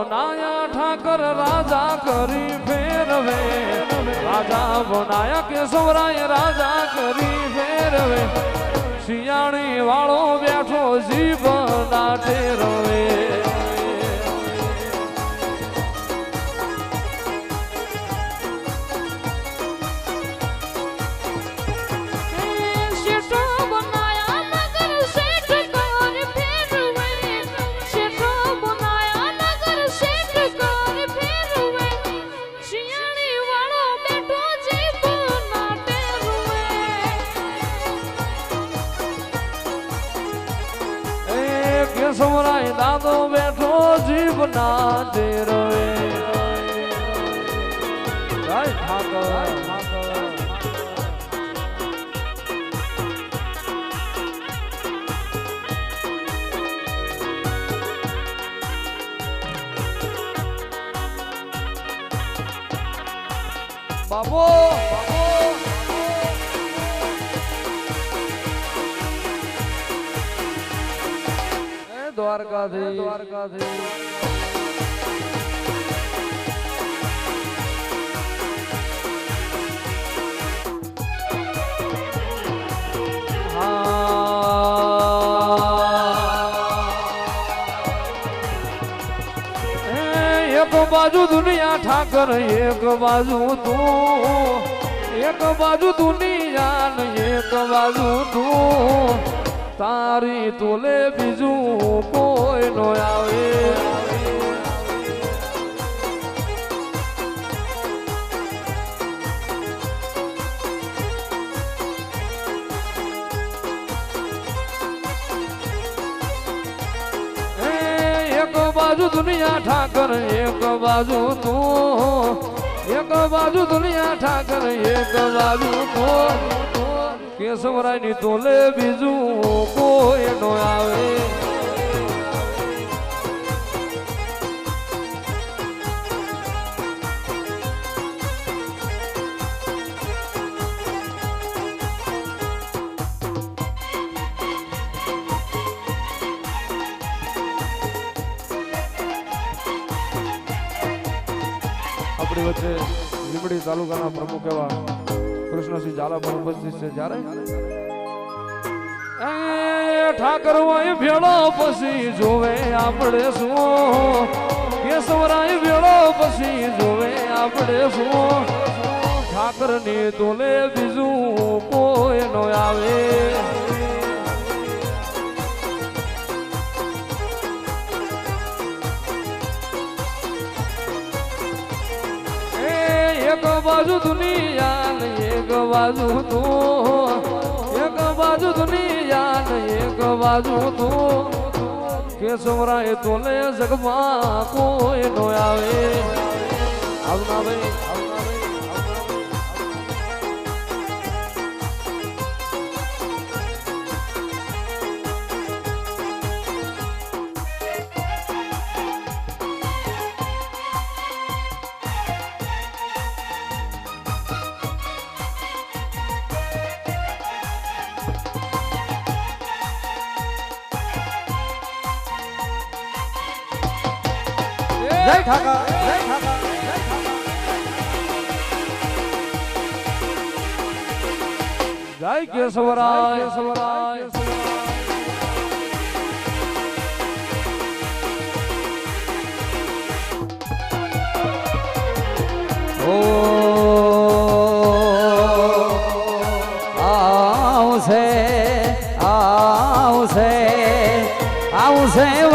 બનાયા ઠાકર, રાજા કરી ફેરવે. રાજા બનાયા કેશવરાય, રાજા કરી ફેરવે. શિયાળી વાળો બેઠો જીભ ના ઠેરવે જીભ ના ઠેરવે જય ઠાકર બાબો એ દ્વારકાથી દ્વારકાથી બાજુ દુનિયા ઠાકર, એક બાજુ તું. એક બાજુ દુનિયા એક બાજુ તું. તારી તોલે બીજું કોઈ નો આવે. બાજુ દુનિયા ઠાકર, એક બાજુ તું. એક બાજુ દુનિયા ઠાકર, એક બાજુ તું. કેશવરાયની તોલે બીજું કોઈ નો આવે. આપણી વચ્ચે લીંબડી તાલુકાના પ્રમુખ એવા કૃષ્ણસિંહ ઝાલા પણ ઉપસ્થિત છે જ્યારે. ઠાકર હોય ભેળો પછી જોવે આપણે શું? કેશવરાય ભેળો પછી જોવે આપણે શું? ઠાકરની તોલે બીજું કોઈ નો આવે એક બાજુ દુનિયા બાજુ તું એક બાજુ દુનિયા ને એક બાજુ તું કેશવરાય તોલે જગમાં કોઈ નો આવે. આવના ભાઈ આવના જય ઠાકર. જય ઠાકર જય કેશવરાય. કેશવરાય આવશે આવશે આવશે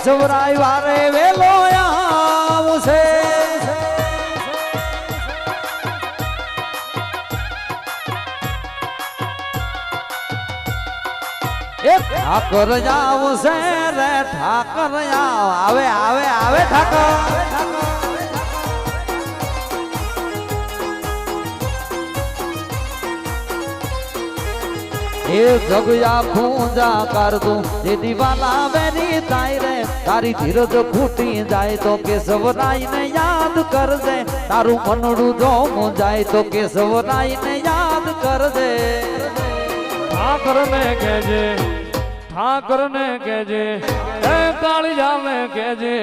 કેશવરાય વારે વેલો આવશે એ ઠાકર આવશે રે ઠાકર આવે આવે આવે ઠાકર. એ જગયા પૂજા કરતું જે દિવાલા વેરી થાય રે, તારી ધીરજ ખૂટી જાય તો કેશવરાય ને યાદ કરજે. તારું મનડું જો જાય તો કેશવરાય ને યાદ કરજે. ઠાકર ને કેજે ઠાકર ને કેજે એ ને કેજે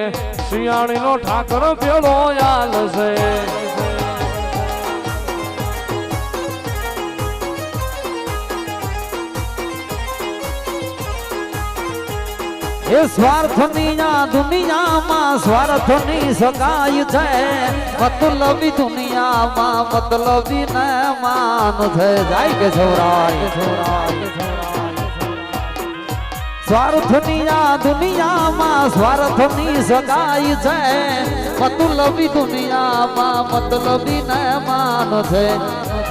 શિયાળી નો ઠાકર પેલો યાદ છે. એ સ્વાર્થની આ દુનિયામાં સ્વાર્થની સગાઈ છે. મતલબી દુનિયામાં, મતલબી ને માન છે. જાય કે છોરાય? સ્વાર્થની આ દુનિયામાં, સ્વાર્થની સગાઈ છે. મતલબી દુનિયામાં, મતલબી માન છે.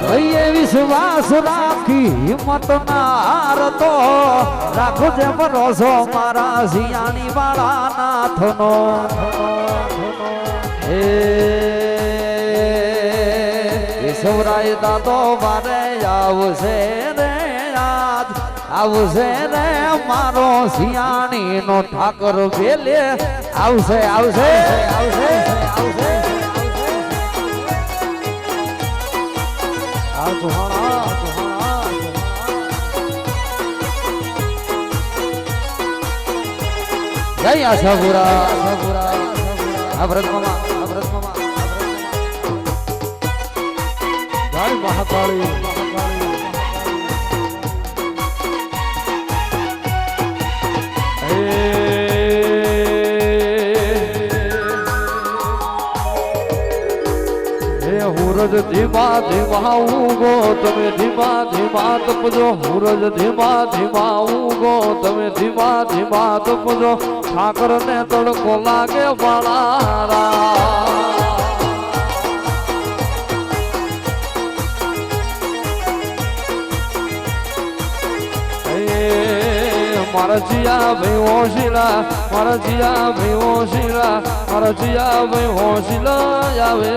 ભાઈએ વિશ્વાસ રાખી હિંમત ના હારતો રાખો જે ભરોસો મારા શિયાની વાળા નાથનો. એ સૌરાય દાદો મારે આવશે રે આજ. આવશે ને મારો શિયાણી નો ઠાકર વેલે. આવશે આવશે આવશે આવશે. જય આશાપુરા આશાપુરા અભરત મામા અભરત જય મહાકાળી. હુરજ ધીમા ધીમા ઉગો તમે ધીમા ધીમા તપજો. હુરજ ધીમા ધીમા ઉગો તમે ધીમા ધીમા તપજો. ઠાકર ને તડકો લાગે વાળા મારા જીયા ભાઈ હોશીલા મારા ભાઈ હોશીલા મારા ભાઈ હોશીલા આવે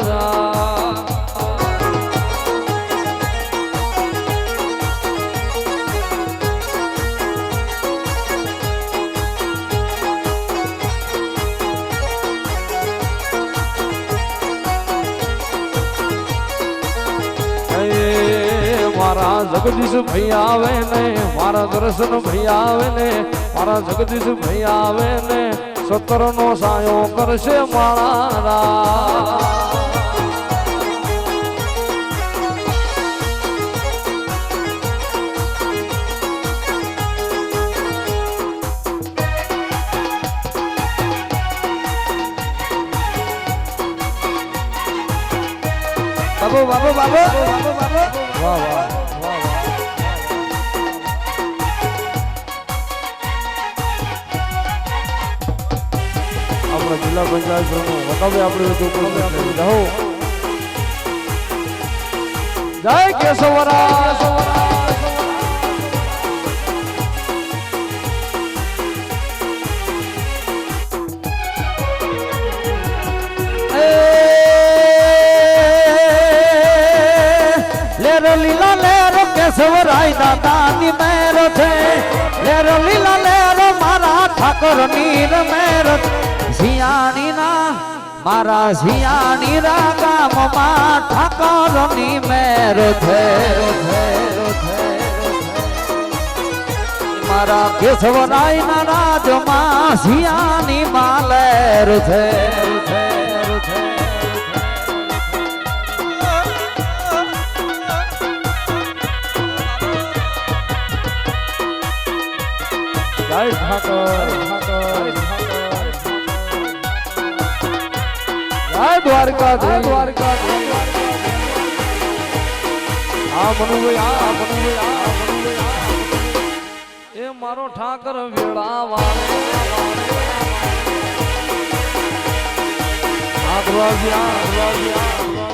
મારા જગદીશ ભાઈ આવે ને મારા દર્શન ભાઈ આવે ને મારા જગદીશ ભાઈ આવે ને સતર નો સાયો કરશે મારા. બાબુ બાબુ. બાબુ બાબુ બાબુ. વાહ વાહ. જિલ્લા પંચાયત પ્રમુખ વટાવે આપણે બધું આપણે આપણે રહો જય કેશવરા લેરો લીલા લેરો કેશવરાય દાદાની મેરો છે લેરો લીલા લેરો મારા ઠાકોર નીર મેરો શિયાણી ના મારા શિયાણી રાગામમાં ઠાકોરની મેરો છે. મારા કેશવરાયના રાજમાં શિયાની માલેર છે. દ્વારકા દ્વારકા આ મનુભાઈ આ મનુભાઈ આ મનુભાઈ એ મારો ઠાકર વેળા વાળે આ ધ્રુવાજી આ આ